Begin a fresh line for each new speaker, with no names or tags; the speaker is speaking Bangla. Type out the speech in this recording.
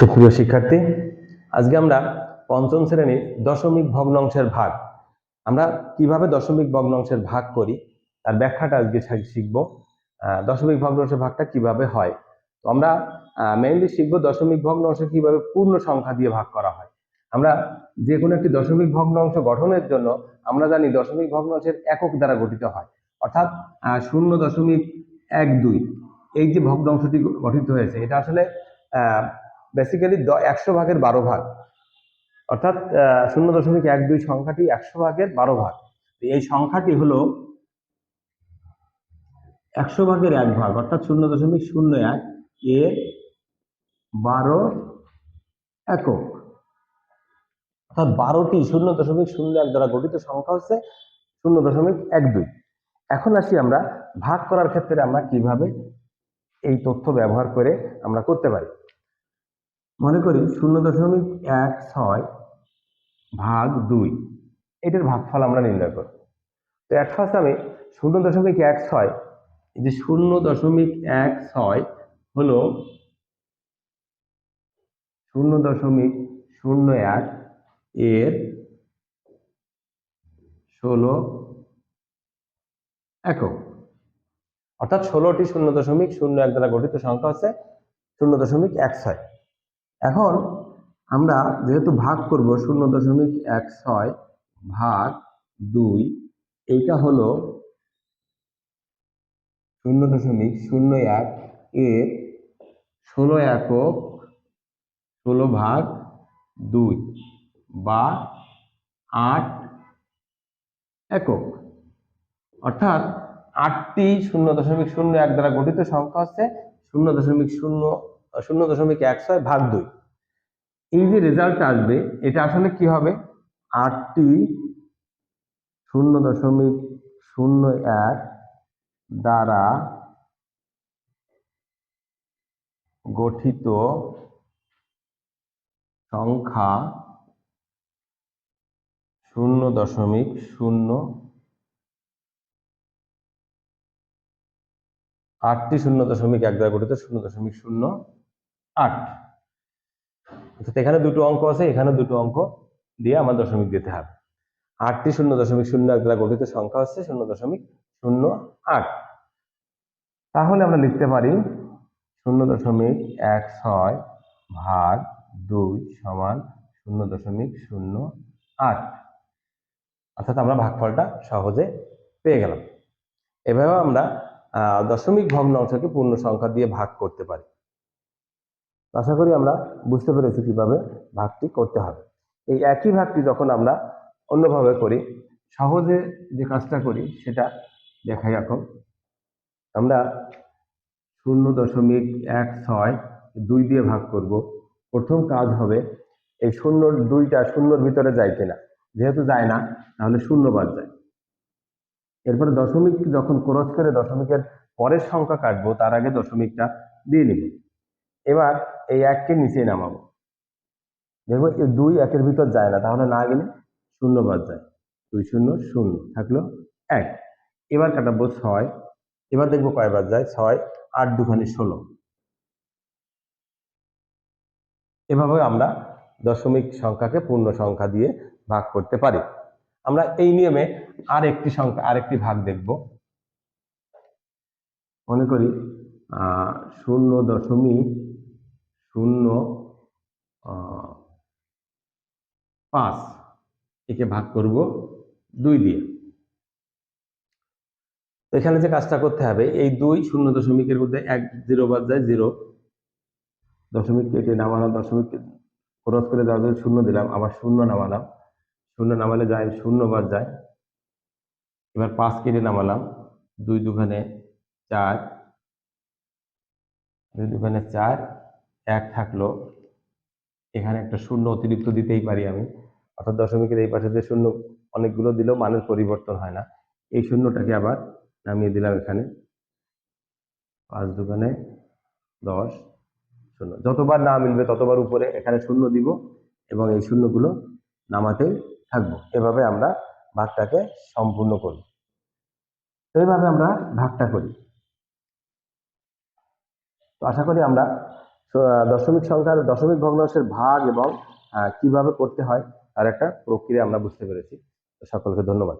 সুপ্রিয় শিক্ষার্থী, আজকে আমরা পঞ্চম শ্রেণির দশমিক ভগ্নাংশের ভাগ। আমরা কীভাবে দশমিক ভগ্নাংশের ভাগ করি, তার ব্যাখ্যাটা আজকে শিখব। দশমিক ভগ্নাংশের ভাগটা কীভাবে হয়? তো আমরা মেইনলি শিখব দশমিক ভগ্নাংশ কীভাবে পূর্ণ সংখ্যা দিয়ে ভাগ করা হয়। আমরা যে কোনো একটি দশমিক ভগ্নাংশ গঠনের জন্য আমরা জানি দশমিক ভগ্নাংশের একক দ্বারা গঠিত হয়। অর্থাৎ শূন্য দশমিক এক দুই। এই যে ভগ্নাংশটি গঠিত হয়েছে, এটা আসলে বেসিক্যালি একশো ভাগের বারো ভাগ। অর্থাৎ শূন্য দশমিক এক দুই সংখ্যাটি একশো ভাগের বারো ভাগ। এই সংখ্যাটি হলো একশো ভাগের এক ভাগ, অর্থাৎ শূন্য দশমিক শূন্য এক এর বারো একক। অর্থাৎ বারোটি শূন্য দশমিক শূন্য এক দ্বারা গঠিত সংখ্যা হচ্ছে শূন্য দশমিক এক দুই। এখন আসি আমরা ভাগ করার ক্ষেত্রে আমরা কীভাবে এই তথ্য ব্যবহার করে আমরা করতে পারি? মনে করি শূন্য দশমিক এক ছয় ভাগ দুই। এটার ভাগফল আমরা নির্ণয় করব তো এক ফার্স্ট আমি শূন্য দশমিক এক ছয় যে শূন্য দশমিক এক ছয় হলো শূন্য দশমিক শূন্য এক এর ষোলো একক। অর্থাৎ ষোলোটি শূন্য দশমিক শূন্য এক দ্বারা গঠিত সংখ্যা হচ্ছে শূন্য দশমিক এক ছয়। এখন আমরা যেহেতু ভাগ করব শূন্য দশমিক এক ছয় ভাগ দুই, এইটা হলো শূন্য দশমিক শূন্য এক এর ষোলো একক ষোলো ভাগ দুই বা আট একক। অর্থাৎ আটটি শূন্য দশমিক শূন্য এক দ্বারা গঠিত সংখ্যা হচ্ছে শূন্য দশমিক শূন্য শূন্য দশমিক এক ছয় ভাগ দুই। এই যে রেজাল্ট আসবে, এটা আসলে কি হবে? আটটি শূন্য দশমিক শূন্য এক দ্বারা গঠিত সংখ্যা শূন্য দশমিক শূন্য। আটটি শূন্য দশমিক এক দ্বারা গঠিত শূন্য দশমিক শূন্য আট। অর্থাৎ এখানে দুটো অঙ্ক আছে, এখানে দুটো অঙ্ক দিয়ে আমার দশমিক দিতে হবে। আটটি শূন্য দশমিক শূন্য এক দ্বারা গঠিত সংখ্যা হচ্ছে শূন্য দশমিক শূন্য আট। তাহলে আমরা লিখতে পারি শূন্য দশমিক এক ছয় ভাগ দুই সমান শূন্য দশমিক শূন্য আট। অর্থাৎ আমরা ভাগফলটা সহজে পেয়ে গেলাম। এভাবে আমরা দশমিক ভগ্নাংশকে পূর্ণ সংখ্যা দিয়ে ভাগ করতে পারি। আশা করি আমরা বুঝতে পেরেছি কীভাবে ভাগটি করতে হবে। এই একই ভাগটি যখন আমরা অন্যভাবে করি, সহজে যে কাজটা করি সেটা দেখাই এখন। আমরা শূন্য দশমিক এক ছয় দুই দিয়ে ভাগ করব। প্রথম কাজ হবে এই শূন্য দুইটা শূন্যর ভিতরে যায় কিনা। যেহেতু যায় না, তাহলে শূন্য বাদ যায়। এরপরে দশমিক যখন ক্রস করে দশমিকের পরের সংখ্যা কাটবো, তার আগে দশমিকটা দিয়ে নিব। এবার এই এককে নিচে নামাবো। দেখব এই দুই একের ভিতর যায় না, তাহলে না গেলে শূন্য বাদ যায়। দুই শূন্য শূন্য থাকল এক। এবার কাটাবো ছয়। এবার দেখব কয়বার যায়? ছয়, আট দুখানি ষোলো। এভাবে আমরা দশমিক সংখ্যাকে পূর্ণ সংখ্যা দিয়ে ভাগ করতে পারি। আমরা এই নিয়মে আর একটি সংখ্যা, আরেকটি ভাগ দেখব। মনে করি শূন্য দশমিক শূন্য পাঁচ একে ভাগ করব দুই দিয়ে। তো এখানে যে কাজটা করতে হবে, এই দুই শূন্য দশমিকের মধ্যে এক জিরো বাদ যায় জিরো। দশমিক কেটে নামালাম, দশমিক ক্রস করে দেওয়ার জন্য শূন্য দিলাম, আবার শূন্য নামালাম। শূন্য নামালে যায়, শূন্য বাদ যায়। এবার পাঁচ কেটে নামালাম, দুই দুখানে চার, দুই দুখানে চার এক থাকল, এখানে একটা শূন্য অতিরিক্ত দিতেই পারি আমি। অর্থাৎ দশমিকের এই পাশে যে শূন্য অনেকগুলো দিলেও মানের পরিবর্তন হয় না। এই শূন্যটাকে আবার নামিয়ে দিলাম এখানে। পাঁচ দোকানে দশ, শূন্য। যতবার না মিলবে ততবার উপরে এখানে শূন্য দিব এবং এই শূন্যগুলো নামাতেই থাকব। এভাবে আমরা ভাগটাকে সম্পূর্ণ করি। তো এইভাবে আমরা ভাগটা করি। তো আশা করি আমরা দশমিক সংখ্যার দশমিক ভগ্নাংশের ভাগ এবং আহ, কীভাবে করতে হয় তার একটা প্রক্রিয়া আমরা বুঝতে পেরেছি। সকলকে ধন্যবাদ।